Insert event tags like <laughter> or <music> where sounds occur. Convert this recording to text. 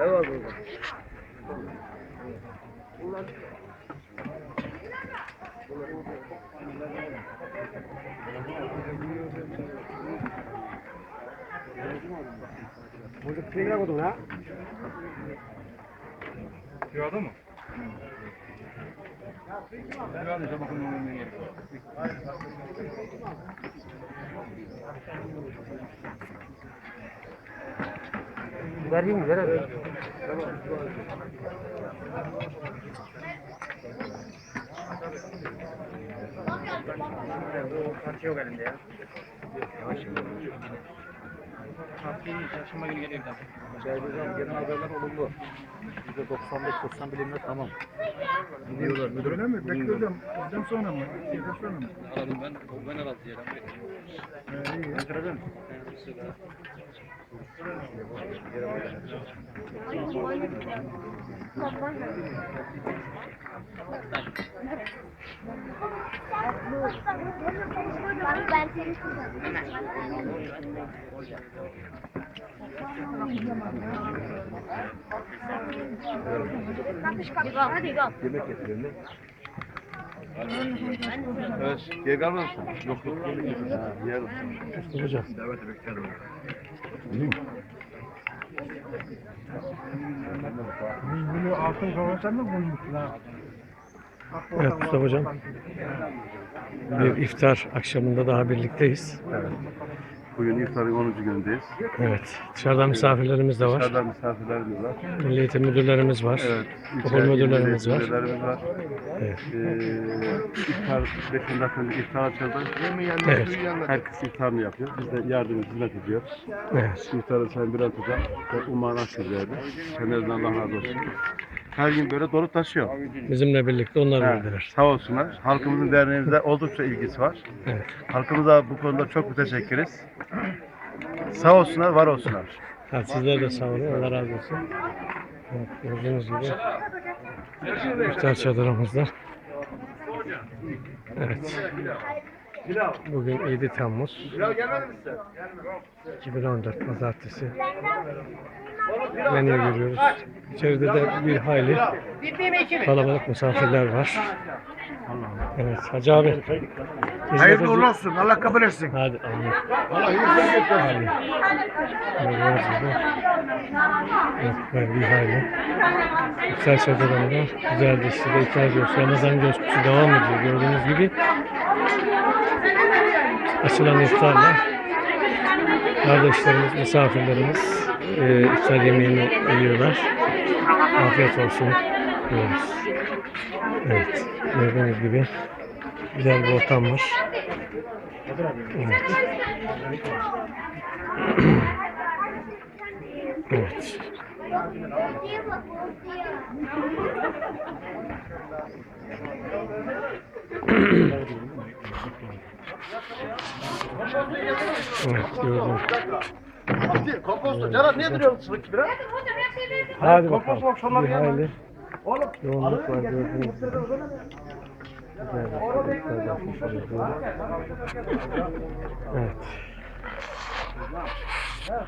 Eyvallah. Bunlar Burada kıyıya koydun ha? Kıyada mı? Kıyada işte bakın onun önüne gelip. Hayır. Vereyim mi? Verelim. Parça yok elimde ya. Haftayı çarşamba günü geliyor bir daha. Genel haberler olumlu. %95-90 bilimler tamam. Gidiyorlar müdürüm. Öyle mi? Bekliyorum. Bizden sonra mı? Sizden sonra mı? Aradım ben, ben aradım diyelim. Ee, iyi. Götürelim. Ben seni Hadi gel. Yemek getirelim. Evet. Geri kalmaz mısın? Yok yok. Yemek getirelim. Yer Hocam. Davet beklerim. Bunu altın kavanoza mı koymuşsun ha? Evet Mustafa Hocam. Bir iftar akşamında daha birlikteyiz. Bugün iftarın 10. günündeyiz. Evet. Dışarıdan misafirlerimiz de var. Dışarıdan misafirlerimiz var. Milli eğitim müdürlerimiz var. Evet. Okul ilçe müdürlerimiz var. müdürlerimiz var. Evet. Ee, iftar 5 dakika önce iftar açıldı. Evet. Herkes iftarını yapıyor. Biz de yardım hizmet ediyoruz. Evet. İftarı Sayın Bülent Hocam ve Umar Akgül verdi. Kendilerinden Allah razı olsun. Her gün böyle dolu taşıyor. Bizimle birlikte onlar verdiler. sağ olsunlar. Halkımızın derneğimizde oldukça ilgisi var. Evet. Halkımıza bu konuda çok müteşekkiriz. Sağ olsunlar, var olsunlar. Hadi sizler de sağ olun. Allah razı olsun. Evet, gördüğünüz gibi iftar çadırımızda. Evet. Bugün 7 Temmuz 2014 Pazartesi. Menüye giriyoruz. İçeride de bir hayli kalabalık misafirler var. Evet Hacı abi. Hayırlı uğurlu olsun. Allah kabul etsin. Hadi amin. Hadi. Gördüğünüz gibi. Evet, böyle bir hayli. İftar çadırında güzel dişli de iftar ediyoruz. Ramazan coşkusu devam ediyor gördüğünüz gibi. Açılan iftarla kardeşlerimiz, misafirlerimiz e, iftar yemeğini yiyorlar. Afiyet olsun diyoruz. Evet, gördüğünüz gibi güzel bir ortam var. Evet. <clears throat> evet. Evet, gördüm. Komposto, niye duruyorsun sılık biraz? Hadi bakalım. Bir hayli yoğunluk var oluyoruz. Evet. Ya,